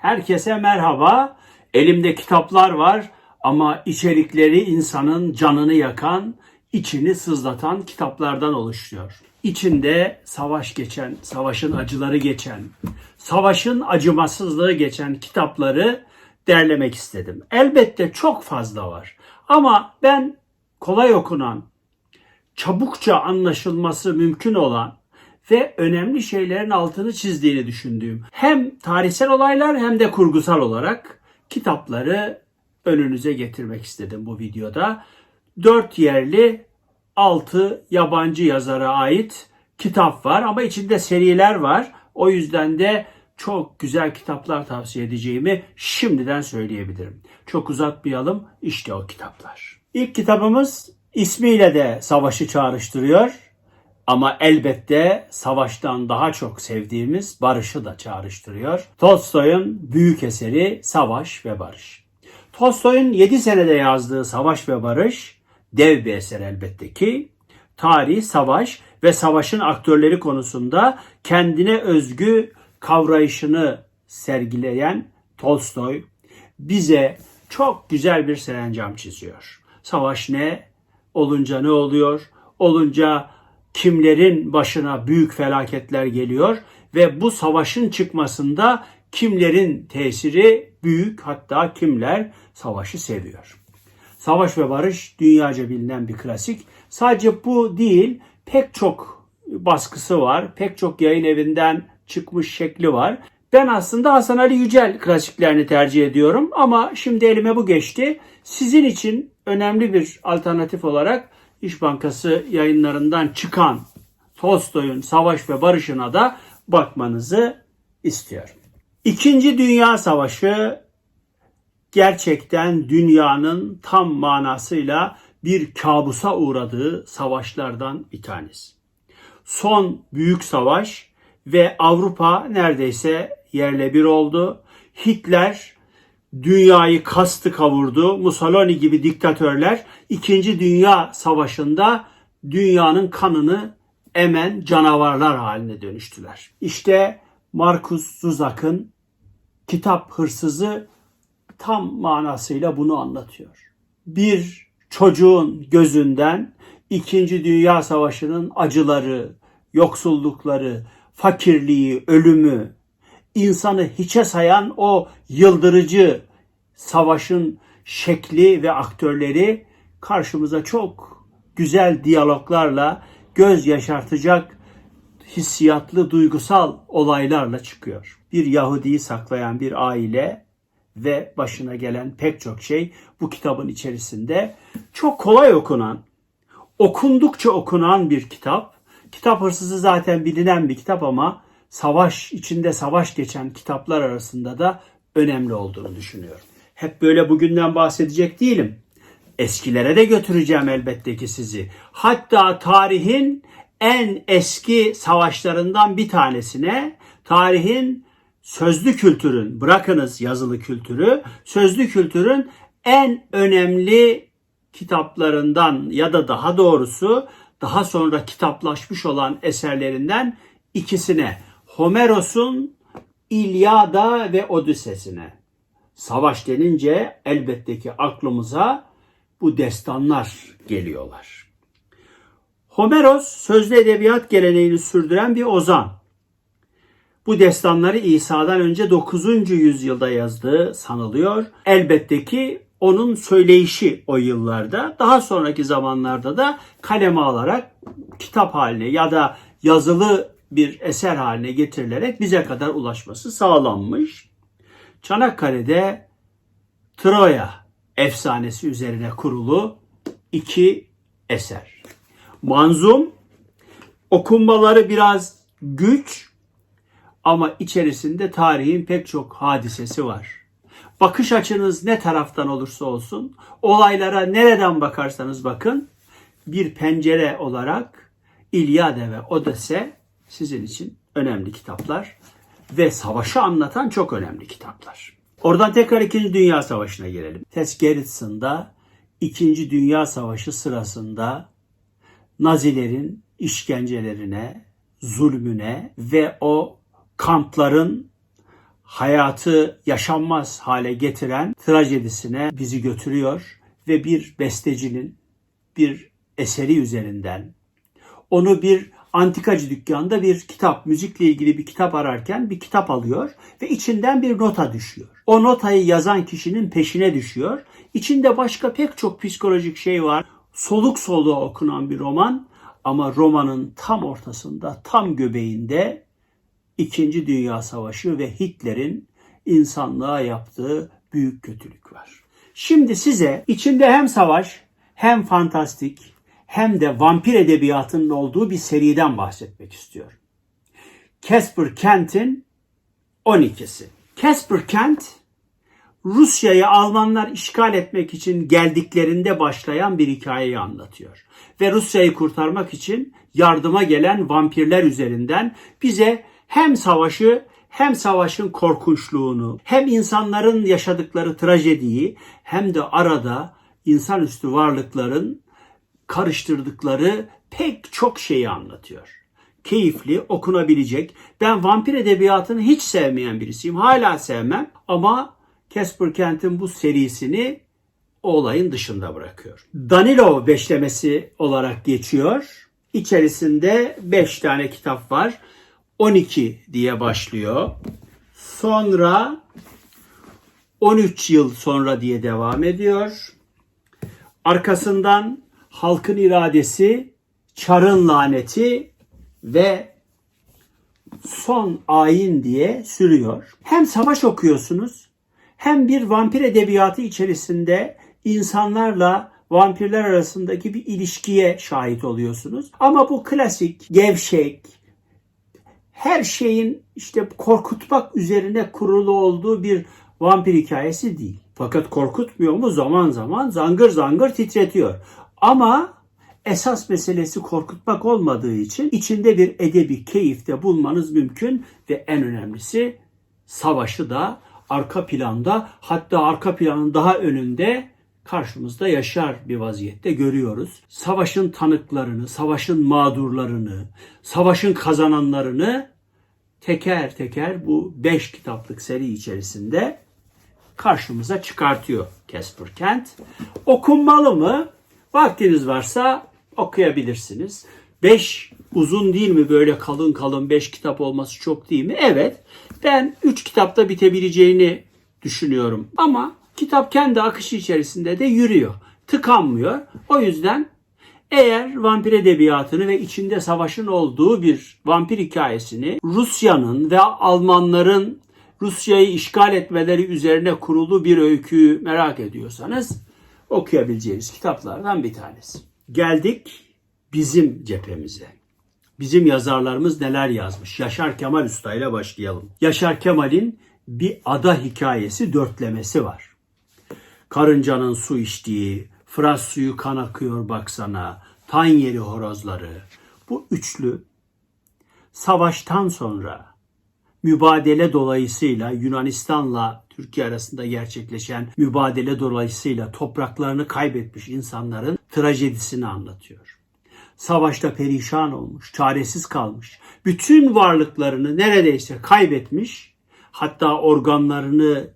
Herkese merhaba. Elimde kitaplar var ama içerikleri insanın canını yakan, içini sızlatan kitaplardan oluşuyor. İçinde savaş geçen, savaşın acıları geçen, savaşın acımasızlığı geçen kitapları derlemek istedim. Elbette çok fazla var. Ama ben kolay okunan, çabukça anlaşılması mümkün olan ve önemli şeylerin altını çizdiğini düşündüğüm hem tarihsel olaylar hem de kurgusal olarak kitapları önünüze getirmek istedim bu videoda. Dört yerli, altı yabancı yazara ait kitap var ama içinde seriler var. O yüzden de çok güzel kitaplar tavsiye edeceğimi şimdiden söyleyebilirim. Çok uzatmayalım işte o kitaplar. İlk kitabımız ismiyle de savaşı çağrıştırıyor. Ama elbette savaştan daha çok sevdiğimiz barışı da çağrıştırıyor. Tolstoy'un büyük eseri Savaş ve Barış. Tolstoy'un 7 senede yazdığı Savaş ve Barış dev bir eser elbette ki. Tarih, savaş ve savaşın aktörleri konusunda kendine özgü kavrayışını sergileyen Tolstoy bize çok güzel bir serencam çiziyor. Savaş ne? Olunca ne oluyor? Olunca kimlerin başına büyük felaketler geliyor ve bu savaşın çıkmasında kimlerin tesiri büyük hatta kimler savaşı seviyor. Savaş ve Barış dünyaca bilinen bir klasik. Sadece bu değil pek çok baskısı var. Pek çok yayın evinden çıkmış şekli var. Ben aslında Hasan Ali Yücel klasiklerini tercih ediyorum ama şimdi elime bu geçti. Sizin için önemli bir alternatif olarak İş Bankası yayınlarından çıkan Tolstoy'un Savaş ve Barış'ına da bakmanızı istiyorum. İkinci Dünya Savaşı gerçekten dünyanın tam manasıyla bir kabusa uğradığı savaşlardan bir tanesi. Son büyük savaş ve Avrupa neredeyse yerle bir oldu. Hitler dünyayı kastı kavurdu. Mussolini gibi diktatörler 2. Dünya Savaşı'nda dünyanın kanını emen canavarlar haline dönüştüler. İşte Markus Zuzak'ın Kitap Hırsızı tam manasıyla bunu anlatıyor. Bir çocuğun gözünden 2. Dünya Savaşı'nın acıları, yoksullukları, fakirliği, ölümü, insanı hiçe sayan o yıldırıcı savaşın şekli ve aktörleri karşımıza çok güzel diyaloglarla göz yaşartacak hissiyatlı duygusal olaylarla çıkıyor. Bir Yahudi'yi saklayan bir aile ve başına gelen pek çok şey bu kitabın içerisinde çok kolay okunan, okundukça okunan bir kitap. Kitap hırsızı zaten bilinen bir kitap ama savaş içinde savaş geçen kitaplar arasında da önemli olduğunu düşünüyorum. Hep böyle bugünden bahsedecek değilim. Eskilere de götüreceğim elbette ki sizi. Hatta tarihin en eski savaşlarından bir tanesine, tarihin sözlü kültürün, bırakınız yazılı kültürü, sözlü kültürün en önemli kitaplarından ya da daha doğrusu daha sonra kitaplaşmış olan eserlerinden ikisine Homeros'un İlyada ve Odüsesine. Savaş denince elbette ki aklımıza bu destanlar geliyorlar. Homeros sözlü edebiyat geleneğini sürdüren bir ozan. Bu destanları İsa'dan önce 9. yüzyılda yazdığı sanılıyor. Elbette ki onun söyleyişi o yıllarda, daha sonraki zamanlarda da kaleme alarak kitap haline ya da yazılı bir eser haline getirilerek bize kadar ulaşması sağlanmış. Çanakkale'de Troya efsanesi üzerine kurulu iki eser. Manzum okunmaları biraz güç ama içerisinde tarihin pek çok hadisesi var. Bakış açınız ne taraftan olursa olsun, olaylara nereden bakarsanız bakın, bir pencere olarak İlyade ve Odese sizin için önemli kitaplar ve savaşı anlatan çok önemli kitaplar. Oradan tekrar 2. Dünya Savaşı'na gelelim. Tess Gerritsen'da 2. Dünya Savaşı sırasında Nazilerin işkencelerine, zulmüne ve o kampların hayatı yaşanmaz hale getiren trajedisine bizi götürüyor ve bir bestecinin bir eseri üzerinden onu bir antikacı dükkanda bir kitap, müzikle ilgili bir kitap ararken bir kitap alıyor ve içinden bir nota düşüyor. O notayı yazan kişinin peşine düşüyor. İçinde başka pek çok psikolojik şey var. Soluk soluğa okunan bir roman ama romanın tam ortasında, tam göbeğinde İkinci Dünya Savaşı ve Hitler'in insanlığa yaptığı büyük kötülük var. Şimdi size içinde hem savaş, hem fantastik, hem de vampir edebiyatının olduğu bir seriden bahsetmek istiyorum. Casper Kent'in 12'si. Casper Kent, Rusya'yı Almanlar işgal etmek için geldiklerinde başlayan bir hikayeyi anlatıyor. Ve Rusya'yı kurtarmak için yardıma gelen vampirler üzerinden bize hem savaşı hem savaşın korkunçluğunu, hem insanların yaşadıkları trajediyi, hem de arada insanüstü varlıkların karıştırdıkları pek çok şeyi anlatıyor. Keyifli, okunabilecek. Ben vampir edebiyatını hiç sevmeyen birisiyim. Hala sevmem ama Casper Kent'in bu serisini o olayın dışında bırakıyor. Danilov beşlemesi olarak geçiyor. İçerisinde 5 tane kitap var. 12 diye başlıyor. Sonra 13 yıl sonra diye devam ediyor. Arkasından halkın iradesi, çarın laneti ve son ayin diye sürüyor. Hem savaş okuyorsunuz hem bir vampir edebiyatı içerisinde insanlarla vampirler arasındaki bir ilişkiye şahit oluyorsunuz. Ama bu klasik, gevşek, her şeyin işte korkutmak üzerine kurulu olduğu bir vampir hikayesi değil. Fakat korkutmuyor mu? Zaman zaman zangır zangır titretiyor. Ama esas meselesi korkutmak olmadığı için içinde bir edebi keyif de bulmanız mümkün ve en önemlisi savaşı da arka planda hatta arka planın daha önünde karşımızda yaşar bir vaziyette görüyoruz. Savaşın tanıklarını, savaşın mağdurlarını, savaşın kazananlarını teker teker bu beş kitaplık seri içerisinde karşımıza çıkartıyor Casper Kent. Okunmalı mı? Vaktiniz varsa okuyabilirsiniz. Beş uzun değil mi böyle kalın kalın beş kitap olması çok değil mi? Evet. Ben üç kitapta bitebileceğini düşünüyorum. Ama kitap kendi akışı içerisinde de yürüyor. Tıkanmıyor. O yüzden eğer vampir edebiyatını ve içinde savaşın olduğu bir vampir hikayesini Rusya'nın ve Almanların Rusya'yı işgal etmeleri üzerine kurulu bir öyküyü merak ediyorsanız okuyabileceğiniz kitaplardan bir tanesi. Geldik bizim cephemize. Bizim yazarlarımız neler yazmış? Yaşar Kemal Usta ile başlayalım. Yaşar Kemal'in bir ada hikayesi dörtlemesi var. Karıncanın su içtiği, Fırat suyu kan akıyor baksana, tan yeri horozları. Bu üçlü savaştan sonra mübadele dolayısıyla Yunanistan'la Türkiye arasında gerçekleşen mübadele dolayısıyla topraklarını kaybetmiş insanların trajedisini anlatıyor. Savaşta perişan olmuş, çaresiz kalmış, bütün varlıklarını neredeyse kaybetmiş, hatta organlarını,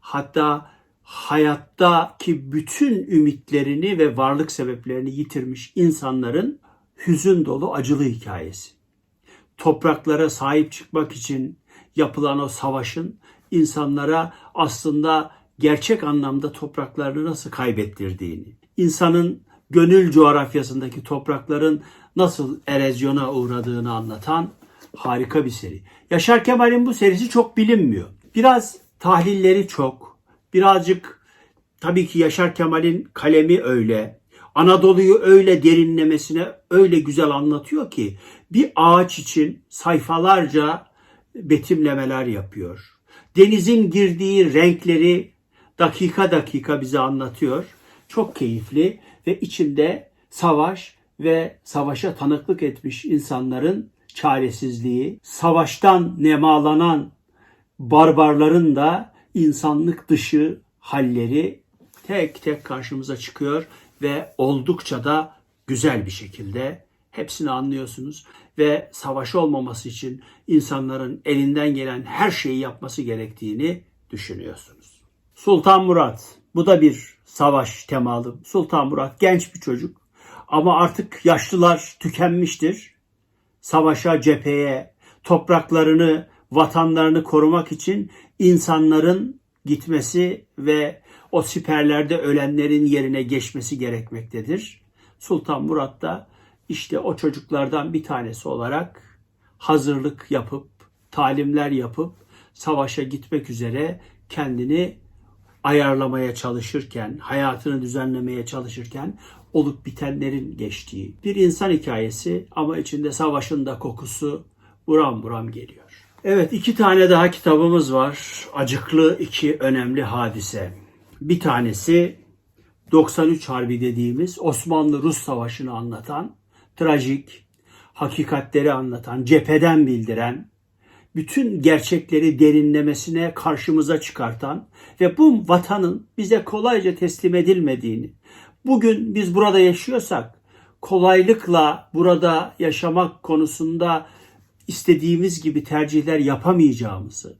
hatta hayattaki bütün ümitlerini ve varlık sebeplerini yitirmiş insanların hüzün dolu acılı hikayesi. Topraklara sahip çıkmak için yapılan o savaşın insanlara aslında gerçek anlamda topraklarını nasıl kaybettirdiğini, insanın gönül coğrafyasındaki toprakların nasıl erozyona uğradığını anlatan harika bir seri. Yaşar Kemal'in bu serisi çok bilinmiyor. Biraz tahlilleri çok, birazcık tabii ki Yaşar Kemal'in kalemi öyle. Anadolu'yu öyle derinlemesine öyle güzel anlatıyor ki bir ağaç için sayfalarca betimlemeler yapıyor. Denizin girdiği renkleri dakika dakika bize anlatıyor. Çok keyifli ve içinde savaş ve savaşa tanıklık etmiş insanların çaresizliği, savaştan nemalanan barbarların da insanlık dışı halleri tek tek karşımıza çıkıyor ve oldukça da güzel bir şekilde Hepsini anlıyorsunuz ve savaş olmaması için insanların elinden gelen her şeyi yapması gerektiğini düşünüyorsunuz. Sultan Murat, bu da bir savaş temalı. Sultan Murat genç bir çocuk ama artık yaşlılar tükenmiştir. Savaşa, cepheye, topraklarını, vatanlarını korumak için insanların gitmesi ve o siperlerde ölenlerin yerine geçmesi gerekmektedir. Sultan Murat da işte o çocuklardan bir tanesi olarak hazırlık yapıp, talimler yapıp savaşa gitmek üzere kendini ayarlamaya çalışırken, hayatını düzenlemeye çalışırken olup bitenlerin geçtiği bir insan hikayesi ama içinde savaşın da kokusu buram buram geliyor. Evet iki tane daha kitabımız var. Acıklı iki önemli hadise. Bir tanesi 93 Harbi dediğimiz Osmanlı-Rus Savaşı'nı anlatan, trajik, hakikatleri anlatan, cepheden bildiren, bütün gerçekleri derinlemesine karşımıza çıkartan ve bu vatanın bize kolayca teslim edilmediğini, bugün biz burada yaşıyorsak kolaylıkla burada yaşamak konusunda istediğimiz gibi tercihler yapamayacağımızı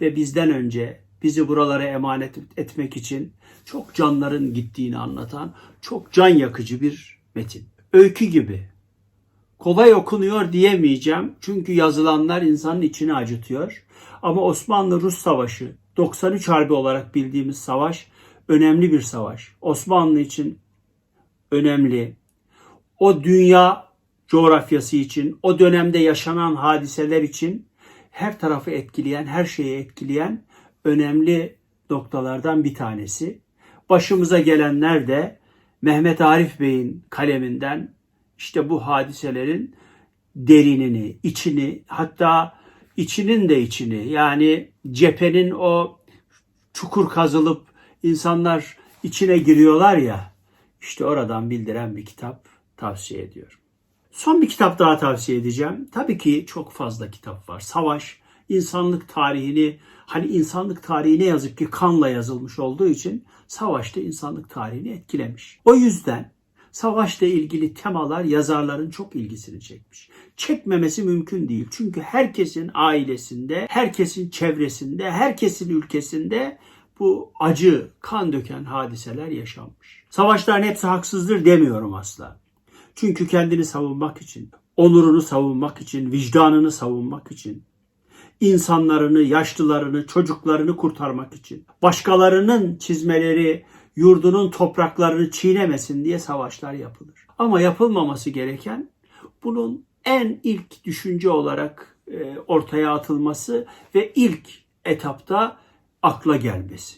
ve bizden önce bizi buralara emanet etmek için çok canların gittiğini anlatan çok can yakıcı bir metin. Öykü gibi. Kolay okunuyor diyemeyeceğim çünkü yazılanlar insanın içini acıtıyor. Ama Osmanlı-Rus Savaşı 93 Harbi olarak bildiğimiz savaş önemli bir savaş. Osmanlı için önemli. O dünya coğrafyası için, o dönemde yaşanan hadiseler için her tarafı etkileyen, her şeyi etkileyen önemli noktalardan bir tanesi. Başımıza gelenler de Mehmet Arif Bey'in kaleminden işte bu hadiselerin derinini, içini, hatta içinin de içini yani cephenin o çukur kazılıp insanlar içine giriyorlar ya işte oradan bildiren bir kitap tavsiye ediyorum. Son bir kitap daha tavsiye edeceğim. Tabii ki çok fazla kitap var. Savaş, insanlık tarihini, hani insanlık tarihi ne yazık ki kanla yazılmış olduğu için savaşta insanlık tarihini etkilemiş. O yüzden savaşla ilgili temalar yazarların çok ilgisini çekmiş. Çekmemesi mümkün değil. Çünkü herkesin ailesinde, herkesin çevresinde, herkesin ülkesinde bu acı, kan döken hadiseler yaşanmış. Savaşların hepsi haksızdır demiyorum asla. Çünkü kendini savunmak için, onurunu savunmak için, vicdanını savunmak için, insanlarını, yaşlılarını, çocuklarını kurtarmak için, başkalarının çizmeleri, yurdunun topraklarını çiğnemesin diye savaşlar yapılır. Ama yapılmaması gereken bunun en ilk düşünce olarak e, ortaya atılması ve ilk etapta akla gelmesi.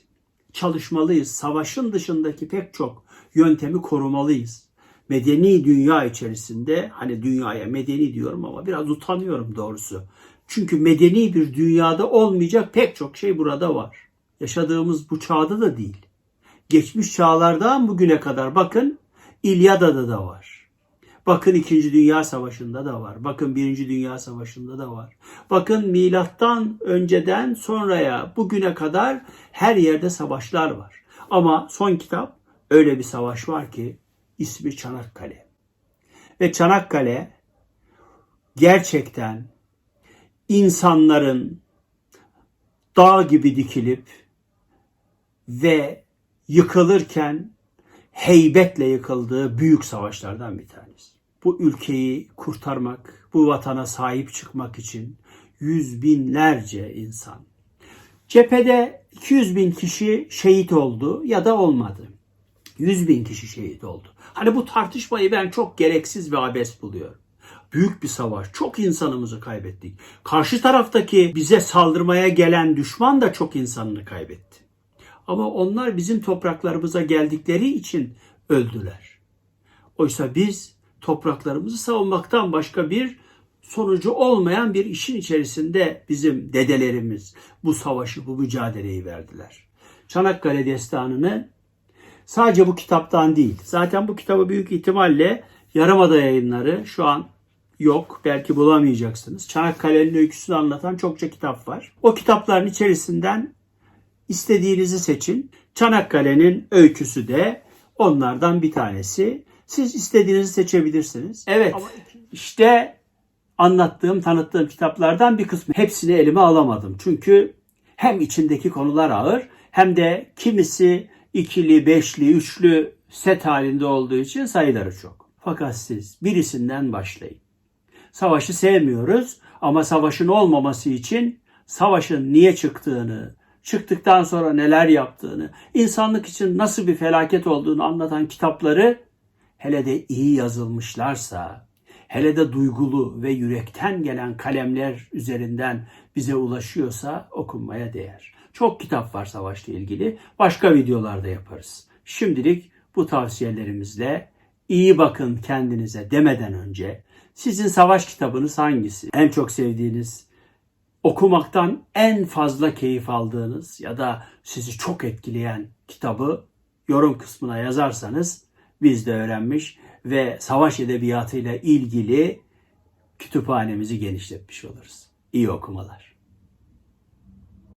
Çalışmalıyız. Savaşın dışındaki pek çok yöntemi korumalıyız. Medeni dünya içerisinde hani dünyaya medeni diyorum ama biraz utanıyorum doğrusu. Çünkü medeni bir dünyada olmayacak pek çok şey burada var. Yaşadığımız bu çağda da değil. Geçmiş çağlardan bugüne kadar bakın İlyada'da da var. Bakın 2. Dünya Savaşı'nda da var. Bakın 1. Dünya Savaşı'nda da var. Bakın milattan önceden sonraya bugüne kadar her yerde savaşlar var. Ama son kitap öyle bir savaş var ki ismi Çanakkale. Ve Çanakkale gerçekten insanların dağ gibi dikilip ve yıkılırken heybetle yıkıldığı büyük savaşlardan bir tanesi. Bu ülkeyi kurtarmak, bu vatana sahip çıkmak için yüz binlerce insan. Cephede 200 bin kişi şehit oldu ya da olmadı. 100 bin kişi şehit oldu. Hani bu tartışmayı ben çok gereksiz ve abes buluyorum. Büyük bir savaş. Çok insanımızı kaybettik. Karşı taraftaki bize saldırmaya gelen düşman da çok insanını kaybetti. Ama onlar bizim topraklarımıza geldikleri için öldüler. Oysa biz topraklarımızı savunmaktan başka bir sonucu olmayan bir işin içerisinde bizim dedelerimiz bu savaşı, bu mücadeleyi verdiler. Çanakkale Destanı'nı sadece bu kitaptan değil, zaten bu kitabı büyük ihtimalle Yarımada yayınları şu an yok. Belki bulamayacaksınız. Çanakkale'nin öyküsünü anlatan çokça kitap var. O kitapların içerisinden istediğinizi seçin. Çanakkale'nin öyküsü de onlardan bir tanesi. Siz istediğinizi seçebilirsiniz. Evet. işte anlattığım, tanıttığım kitaplardan bir kısmı. Hepsini elime alamadım. Çünkü hem içindeki konular ağır hem de kimisi ikili, beşli, üçlü set halinde olduğu için sayıları çok. Fakat siz birisinden başlayın. Savaşı sevmiyoruz ama savaşın olmaması için savaşın niye çıktığını, çıktıktan sonra neler yaptığını, insanlık için nasıl bir felaket olduğunu anlatan kitapları hele de iyi yazılmışlarsa, hele de duygulu ve yürekten gelen kalemler üzerinden bize ulaşıyorsa okunmaya değer. Çok kitap var savaşla ilgili. Başka videolarda yaparız. Şimdilik bu tavsiyelerimizle iyi bakın kendinize demeden önce sizin savaş kitabınız hangisi? En çok sevdiğiniz, okumaktan en fazla keyif aldığınız ya da sizi çok etkileyen kitabı yorum kısmına yazarsanız biz de öğrenmiş ve savaş edebiyatıyla ilgili kütüphanemizi genişletmiş oluruz. İyi okumalar.